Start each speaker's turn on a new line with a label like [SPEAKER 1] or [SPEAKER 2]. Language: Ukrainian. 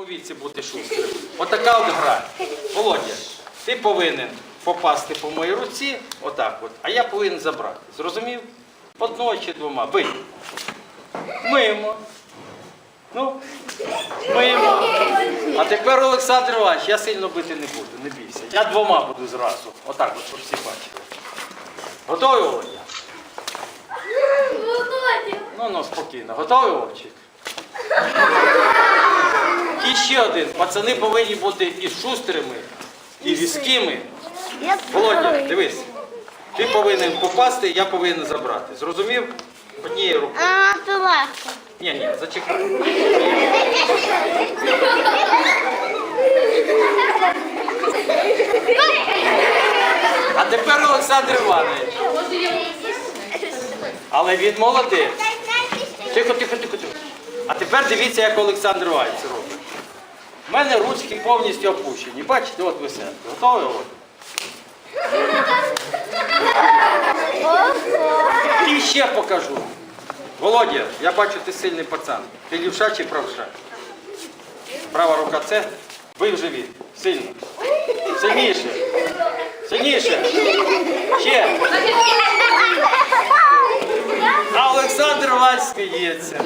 [SPEAKER 1] цьому віці бути шустрим. Отака от гра. Володя, ти повинен попасти по моїй руці, отак от, а я повинен забрати. Зрозумів? Одною чи двома. Бий. Мимо. Ну, мимо. А тепер, Олександр Іванович, я сильно бити не буду, не бійся. Я двома буду зразу. Отак от, щоб всі бачили. Готові, Володя? Ну, ну, спокійно. Готові, Вовчик? І ще один. Пацани повинні бути і шустрими, і візкими. Володя, дивись. Ти повинен попасти, я повинен забрати. Зрозумів? Однією рукою.
[SPEAKER 2] А, то легко.
[SPEAKER 1] Ні, ні, зачекай. А тепер Олександр Іванович. Але він молодець. Тихо, тихо, тихо, тихо. А тепер дивіться, як Олександр Іванович робить. У мене ручки повністю опущені. Бачите, от висять. Готові? От? І ще покажу. Володя, я бачу, ти сильний пацан. Ти лівша чи правша? Права рука це. Бий в живіт. Сильно. Сильніше. Сильніше. Ще. А Олександр Іванович сміється.